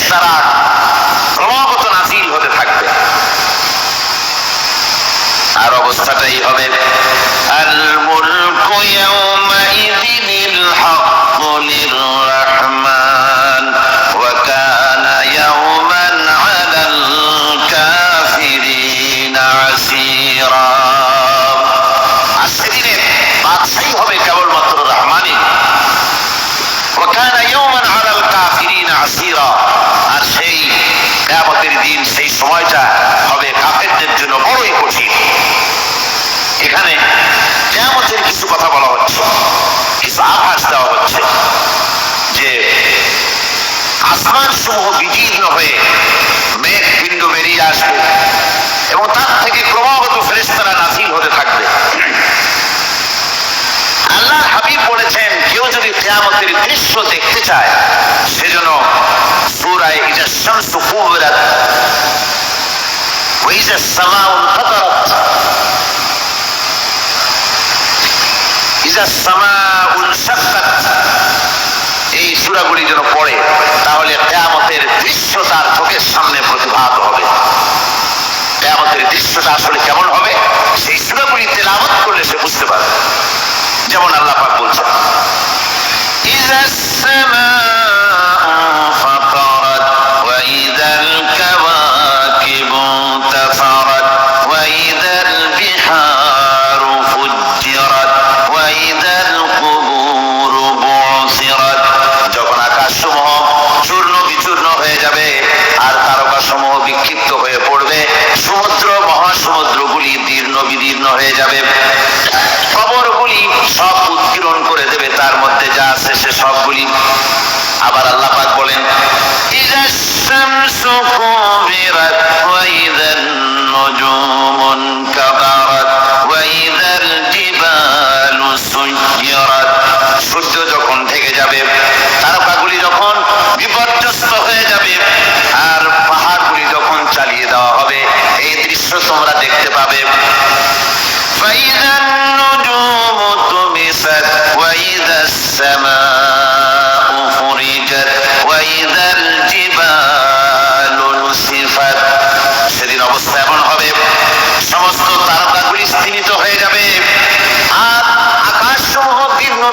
ফেরেশতারা ক্রমাগত নাজিল হতে থাকবে। আর অবস্থাটাই হবে আল মুলকু ইয়াউমাইযিনিল হাক্কু লিররহমান, ওয়া কানা ইয়াওমান আলাল কাফিরিনা আসীরা। আজকে দিনে বাদশাহী হবে দিন সেই সময়টা হবে কাফেরদের জন্য বড়ই কঠিন। এখানে কেয়ামতের কিছু কথা বলা হচ্ছে, কিছু আভাস দেওয়া হচ্ছে যে আসমান সমূহ বিদীর্ণ হয়ে মেঘ পিণ্ড বেরিয়ে আসবে এবং তার থেকে ক্রমাগত ফেরেস্তারা নাজিল হতে থাকবে। আল্লাহ হাবিব বলেছেন, কেউ যদি কেয়ামতের দৃশ্য দেখতে চায় সুরায় ইজা শামসু কুবরাত وإذا السماء انفطرت ইজা সামাউন শাক্কাত এই সূরাগুলি যেন পড়ে তাহলে কিয়ামতের দৃশ্য তার চোখের সামনে প্রতিভাত হবে কিয়ামতের দৃশ্যটা আসলে কেমন হবে সেই সূরাগুলি তেলাওয়াত করলে সে বুঝতে পারবে যেমন আল্লাহ পাক বলছেন ইজা বিদীর্ণ হয়ে যাবে। খবরগুলি সব উৎকীর্ণ করে দেবে, তার মধ্যে যা আছে সে সবগুলি। আবার আল্লাহ পাক বলেন ইজা শামসু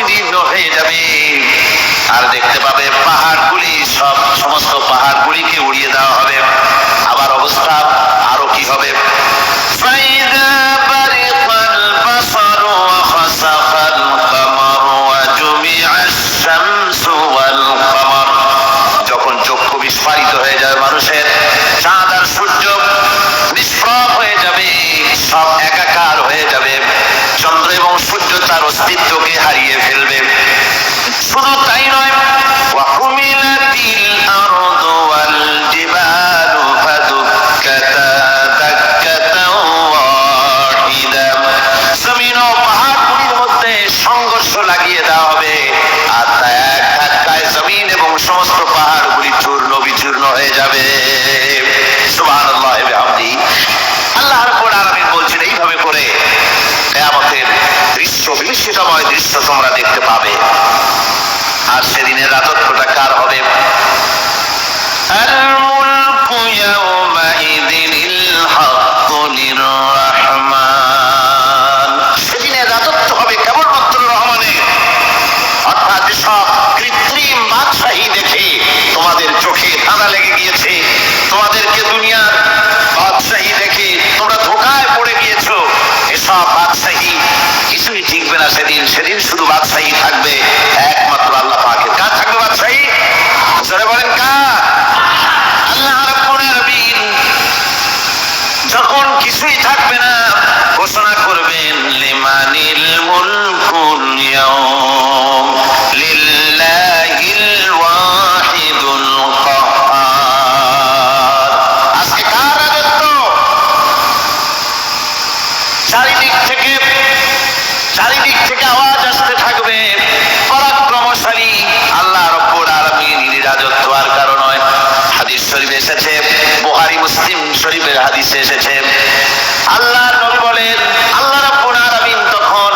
বিদীর্ণ হয়ে যাবে। আর দেখতে পাবে পাহাড়গুলি, সব সমস্ত পাহাড়গুলিকে উড়িয়ে দেওয়া হবে। আবার অবস্থা আরও কি হবে? যখন চক্ষু বিস্ফারিত হয়ে যাবে মানুষের, চাঁদ আর সূর্য বিস্ফোরক হয়ে যাবে, সব একাকার হয়ে যাবে। চন্দ্র এবং সূর্য তার অস্তিত্ব সেদিন শুধু বাদশাহী থাকবে, একমাত্র আল্লাহ পাকের। কার থাকবে বাদশাহী? জোরে বলেন কার? যখন থাকবে না, ঘোষণা করবেন, লিমানিল মুলকুল হাদিসে এসেছে আল্লাহর বলেন, আল্লাহ রাব্বুল আলামিন তখন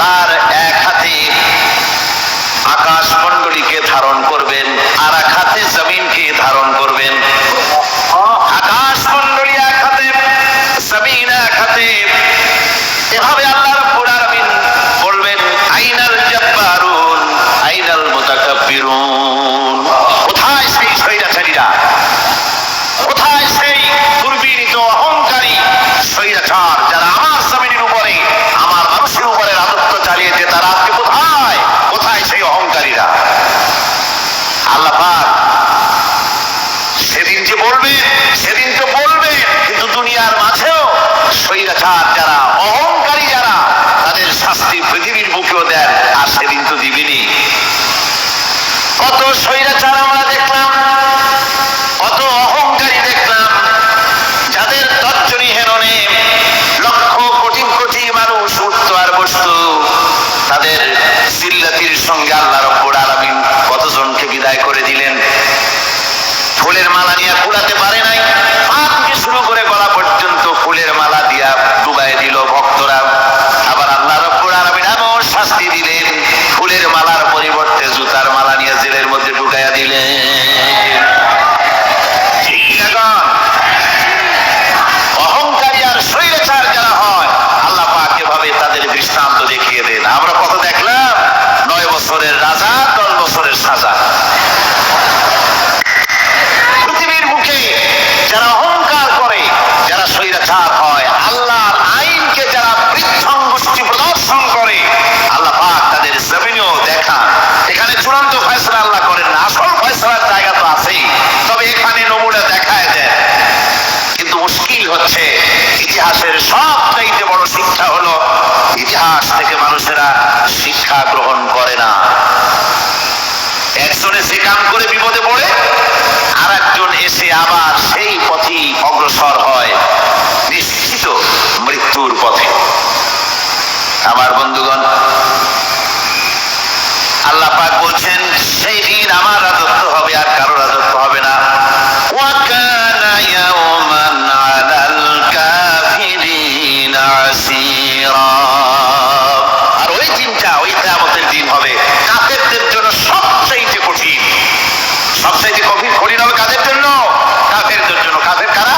তার এক হাতে আকাশ ধারণ করবেন, আর এক হাতে জমিনকে ধারণ করবেন। আকাশ এক হাতে, জমিন এক হাতে। এভাবে আল্লাহ রাব্বুল আলামিন বলবেন, আইনাল জাব্বারুন, আইনাল মুতাকাব্বিরুন। কোথায় সেই বলবে, সেদিন তো বলবে, কিন্তু দুনিয়ার মাঝেও স্বৈরাচার যারা, অহংকারী যারা, তাদের শাস্তি পৃথিবীর বুকেও দেন, আর সেদিন তো দিবেনি। কত স্বৈরাচার আমরা দেখলাম, কত অহংকারী দেখলাম, যাদের তর্জনী হেরণে লক্ষ কোটি কোটি মানুষ উঠত আর বসত, তাদের সিল্লাতির সঙ্গে আল্লাহ রব্বুল আলামিন কতজনকে বিদায় করে দিলেন ফুলের নিয়ে পারে নাই। পা থেকে শুরু করে গলা পর্যন্ত ফুলের মালা দিয়া ডুবাই দিল ভক্তরা। আবার আল্লাহ রব্বুল আলামিন এমন শাস্তি দিলেন, ফুলের মালার পরিবর্তে জুতার মালা নিয়ে জেলের মধ্যে ঢুকাইয়া দিলেন। অহংকারী আর স্বৈরাচার যারা হয়, আল্লাহ পাক এভাবে তাদের দৃষ্টান্ত দেখিয়ে দেন। আমরা কত দেখলাম একজনে সে কাম করে বিপদে পড়ে আর একজন এসে আবার সেই পথেই অগ্রসর হয়, নিশ্চিত মৃত্যুর পথে। আমার বন্ধুগণ, আল্লাহ পাক বলছেন, সেই দিন আমার রাজত্ব হবে আর কারও কাফের কারা?